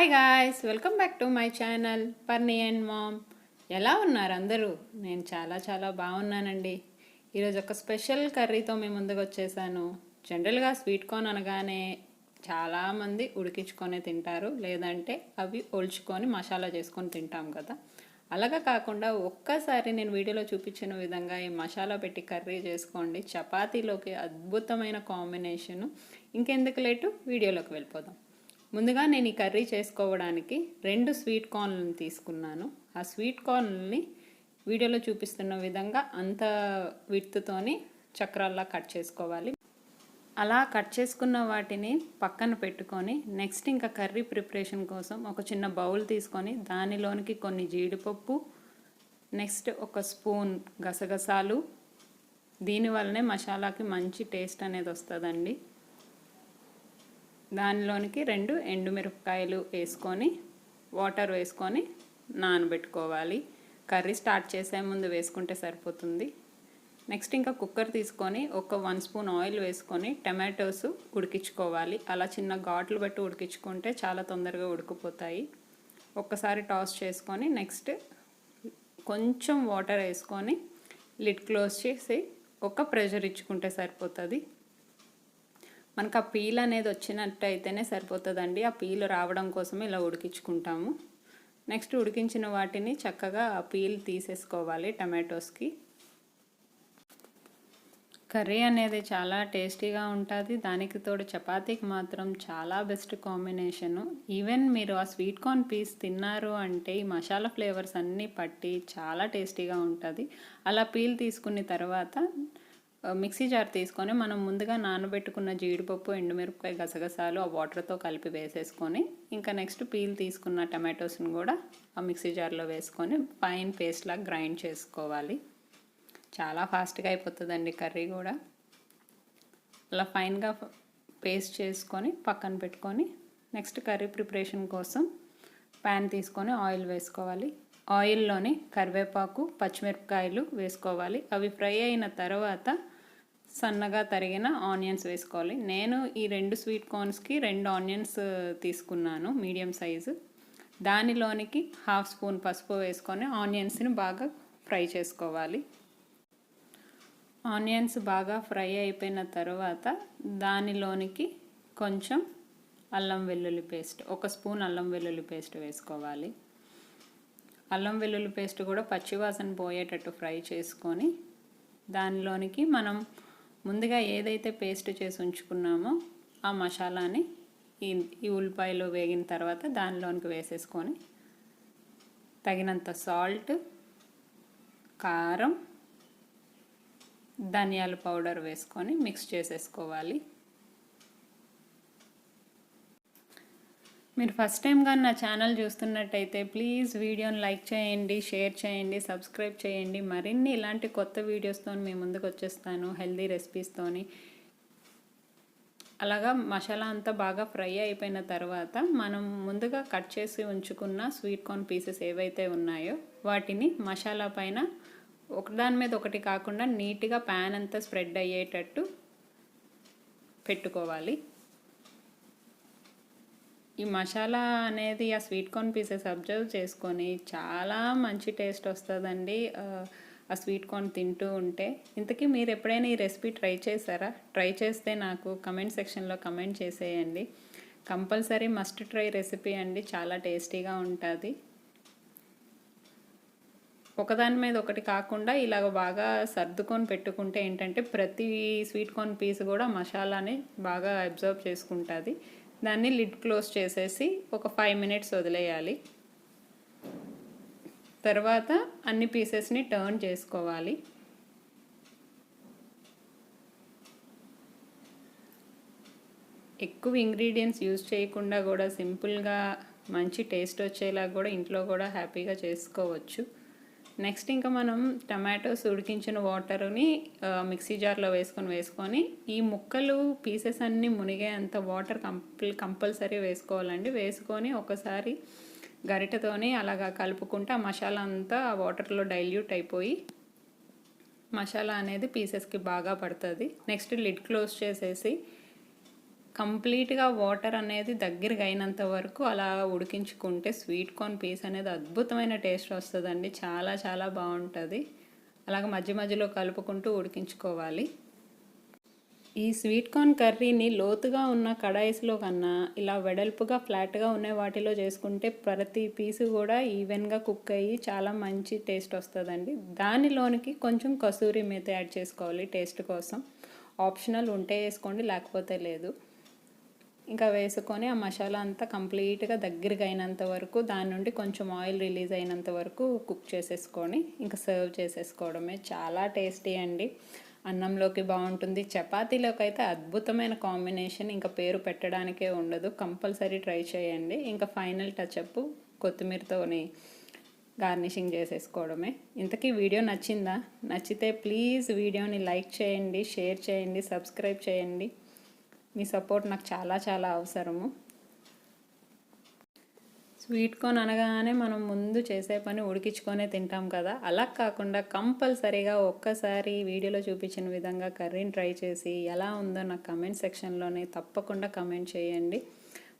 Hi guys welcome back to my channel Parni and mom ఎలా ఉన్నారు అందరూ? నేను చాలా చాలా బాగున్నానండి. ఈరోజు ఒక స్పెషల్ కర్రీతో మీ ముందుకు వచ్చేసాను. జనరల్గా స్వీట్ కార్న్ అనగానే చాలామంది ఉడికించుకొని తింటారు. లేదంటే అవి ఒల్చుకొని మసాలా చేసుకొని తింటాం కదా. అలాగా కాకుండా ఒక్కసారి నేను వీడియోలో చూపించిన విధంగా ఈ మసాలా పెట్టి కర్రీ చేసుకోండి. చపాతీలోకి అద్భుతమైన కాంబినేషను. ఇంకెందుకు లేటు? వీడియోలోకి వెళ్ళిపోదాం. ముందుగా నేను ఈ కర్రీ చేసుకోవడానికి రెండు స్వీట్ కార్న్లను తీసుకున్నాను. ఆ స్వీట్ కార్న్ని వీడియోలో చూపిస్తున్న విధంగా అంత విత్తుతోని చక్రాల్లా కట్ చేసుకోవాలి. అలా కట్ చేసుకున్న వాటిని పక్కన పెట్టుకొని నెక్స్ట్ ఇంకా కర్రీ ప్రిపరేషన్ కోసం ఒక చిన్న బౌల్ తీసుకొని దానిలోనికి కొన్ని జీడిపప్పు నెక్స్ట్ ఒక స్పూన్ గసగసాలు. దీనివల్లనే మసాలాకి మంచి టేస్ట్ అనేది వస్తుందండి. దానిలోనికి రెండు ఎండుమిరపకాయలు వేసుకొని వాటర్ వేసుకొని నానబెట్టుకోవాలి. కర్రీ స్టార్ట్ చేసే ముందు వేసుకుంటే సరిపోతుంది. నెక్స్ట్ ఇంకా కుక్కర్ తీసుకొని ఒక వన్ స్పూన్ ఆయిల్ వేసుకొని టమాటోస్ ఉడికించుకోవాలి. అలా చిన్న ఘాట్లు పెట్టి ఉడికించుకుంటే చాలా తొందరగా ఉడికిపోతాయి. ఒక్కసారి టాస్ చేసుకొని నెక్స్ట్ కొంచెం వాటర్ వేసుకొని లిడ్ క్లోజ్ చేసి ఒక ప్రెషర్ ఇచ్చుకుంటే సరిపోతుంది. మనకు ఆ పీల్ అనేది వచ్చినట్టు అయితేనే సరిపోతుందండి. ఆ పీల్ రావడం కోసమే ఇలా ఉడికించుకుంటాము. నెక్స్ట్ ఉడికించిన వాటిని చక్కగా ఆ పీల్ తీసేసుకోవాలి టమాటోస్కి. కర్రీ అనేది చాలా టేస్టీగా ఉంటుంది. దానికి తోడు చపాతీకి మాత్రం చాలా బెస్ట్ కాంబినేషను. ఈవెన్ మీరు ఆ స్వీట్ కార్న్ పీస్ తిన్నారు అంటే ఈ మసాలా ఫ్లేవర్స్ అన్నీ పట్టి చాలా టేస్టీగా ఉంటుంది. అలా పీల్ తీసుకున్న తర్వాత మిక్సీ జార్ తీసుకొని మనం ముందుగా నానబెట్టుకున్న జీడిపప్పు ఎండుమిరపకాయ గసగసాలు ఆ వాటర్తో కలిపి వేసేసుకొని ఇంకా నెక్స్ట్ పీల్ తీసుకున్న టమాటోస్ని కూడా ఆ మిక్సీ జార్లో వేసుకొని ఫైన్ పేస్ట్లా గ్రైండ్ చేసుకోవాలి. చాలా ఫాస్ట్గా అయిపోతుందండి కర్రీ కూడా. అలా ఫైన్గా పేస్ట్ చేసుకొని పక్కన పెట్టుకొని నెక్స్ట్ కర్రీ ప్రిపరేషన్ కోసం ప్యాన్ తీసుకొని ఆయిల్ వేసుకోవాలి. ఆయిల్లోని కరివేపాకు పచ్చిమిరపకాయలు వేసుకోవాలి. అవి ఫ్రై అయిన తర్వాత సన్నగా తరిగిన ఆనియన్స్ వేసుకోవాలి. నేను ఈ రెండు స్వీట్ కార్న్స్కి రెండు ఆనియన్స్ తీసుకున్నాను మీడియం సైజు. దానిలోనికి హాఫ్ స్పూన్ పసుపు వేసుకొని ఆనియన్స్ని బాగా ఫ్రై చేసుకోవాలి. ఆనియన్స్ బాగా ఫ్రై అయిపోయిన తర్వాత దానిలోనికి కొంచెం అల్లం వెల్లుల్లి పేస్ట్ ఒక స్పూన్ అల్లం వెల్లుల్లి పేస్ట్ వేసుకోవాలి. అల్లం వెల్లుల్లి పేస్ట్ కూడా పచ్చివాసన పోయేటట్టు ఫ్రై చేసుకొని దానిలోనికి మనం ముందుగా ఏదైతే పేస్ట్ చేసి ఉంచుకున్నామో ఆ మసాలాని ఈ ఈ ఉల్లిపాయలు వేగిన తర్వాత దానిలోనికి వేసేసుకొని తగినంత సాల్ట్ కారం ధనియాల పౌడర్ వేసుకొని మిక్స్ చేసేసుకోవాలి. మీరు ఫస్ట్ టైం కానీ నా ఛానల్ చూస్తున్నట్టయితే ప్లీజ్ వీడియోని లైక్ చేయండి షేర్ చేయండి సబ్స్క్రైబ్ చేయండి. మరిన్ని ఇలాంటి కొత్త వీడియోస్తో మీ ముందుకు వచ్చేస్తాను హెల్దీ రెసిపీస్తోని అలాగా మసాలా అంతా బాగా ఫ్రై అయిపోయిన తర్వాత మనం ముందుగా కట్ చేసి ఉంచుకున్న స్వీట్ కార్న్ పీసెస్ ఏవైతే ఉన్నాయో వాటిని మసాలా పైన ఒకదాని మీద ఒకటి కాకుండా నీట్గా ప్యాన్ అంతా స్ప్రెడ్ అయ్యేటట్టు పెట్టుకోవాలి. ఈ మసాలా అనేది ఆ స్వీట్ కార్న్ పీసెస్ అబ్జర్వ్ చేసుకొని చాలా మంచి టేస్ట్ వస్తుందండి ఆ స్వీట్ కార్న్ తింటూ ఉంటే. ఇంతకీ మీరు ఎప్పుడైనా ఈ రెసిపీ ట్రై చేశారా? ట్రై చేస్తే నాకు కమెంట్ సెక్షన్లో కమెంట్ చేసేయండి. కంపల్సరీ మస్ట్ ట్రై రెసిపీ అండి చాలా టేస్టీగా ఉంటుంది. ఒకదాని మీద ఒకటి కాకుండా ఇలాగ బాగా సర్దుకొని పెట్టుకుంటే ఏంటంటే ప్రతి స్వీట్ కార్న్ పీస్ కూడా మసాలాని బాగా అబ్జర్వ్ చేసుకుంటుంది. దాన్ని లిడ్ క్లోజ్ చేసేసి ఒక ఫైవ్ మినిట్స్ వదిలేయాలి. తర్వాత అన్ని పీసెస్ని టర్న్ చేసుకోవాలి. ఎక్కువ ఇంగ్రీడియంట్స్ యూజ్ చేయకుండా కూడా సింపుల్గా మంచి టేస్ట్ వచ్చేలా కూడా ఇంట్లో కూడా హ్యాపీగా చేసుకోవచ్చు. నెక్స్ట్ ఇంకా మనం టమాటోస్ ఉడికించిన వాటర్ని మిక్సీ జార్లో వేసుకొని వేసుకొని ఈ ముక్కలు పీసెస్ అన్నీ మునిగేంత వాటర్ కంపల్ కంపల్సరీ వేసుకోవాలండి. వేసుకొని ఒకసారి గరిటతోని అలాగా కలుపుకుంటే ఆ మసాలా అంతా ఆ వాటర్లో డైల్యూట్ అయిపోయి మసాలా అనేది పీసెస్కి బాగా పడుతుంది. నెక్స్ట్ లిడ్ క్లోజ్ చేసేసి కంప్లీట్గా వాటర్ అనేది దగ్గరికి అయినంత వరకు అలా ఉడికించుకుంటే స్వీట్ కార్న్ పీస్ అనేది అద్భుతమైన టేస్ట్ వస్తుందండి. చాలా చాలా బాగుంటుంది. అలాగ మధ్య మధ్యలో కలుపుకుంటూ ఉడికించుకోవాలి. ఈ స్వీట్ కార్న్ కర్రీని లోతుగా ఉన్న కడాయిస్లో కన్నా ఇలా వెడల్పుగా ఫ్లాట్గా ఉన్న వాటిలో చేసుకుంటే ప్రతి పీసు కూడా ఈవెన్గా కుక్ అయ్యి చాలా మంచి టేస్ట్ వస్తుందండి. దానిలోనికి కొంచెం కసూరి మేత యాడ్ చేసుకోవాలి టేస్ట్ కోసం. ఆప్షనల్ ఉంటే వేసుకోండి లేకపోతే లేదు. ఇంకా వేసుకొని ఆ మసాలా అంతా కంప్లీట్గా దగ్గరికి అయినంత వరకు దాని నుండి కొంచెం ఆయిల్ రిలీజ్ అయినంత వరకు కుక్ చేసేసుకొని ఇంకా సర్వ్ చేసేసుకోవడమే. చాలా టేస్టీ అండి. అన్నంలోకి బాగుంటుంది. చపాతీలోకి అయితే అద్భుతమైన కాంబినేషన్. ఇంకా పేరు పెట్టడానికే ఉండదు. కంపల్సరీ ట్రై చేయండి. ఇంకా ఫైనల్ టచ్అప్ కొత్తిమీరతోని గార్నిషింగ్ చేసేసుకోవడమే. ఇంతకీ వీడియో నచ్చిందా? నచ్చితే ప్లీజ్ వీడియోని లైక్ చేయండి షేర్ చేయండి సబ్స్క్రైబ్ చేయండి. మీ సపోర్ట్ నాకు చాలా చాలా అవసరము. స్వీట్ కార్న్ అనగానే మనం ముందు చేసే పని ఉడికించుకొనే తింటాం కదా. అలా కాకుండా కంపల్సరీగా ఒక్కసారి వీడియోలో చూపించిన విధంగా కర్రీని ట్రై చేసి ఎలా ఉందో నాకు కమెంట్ సెక్షన్లోనే తప్పకుండా కమెంట్ చేయండి.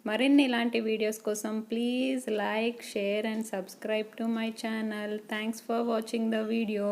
మరిన్ని ఇలాంటి వీడియోస్ కోసం please like share and subscribe to my channel. Thanks for watching the video.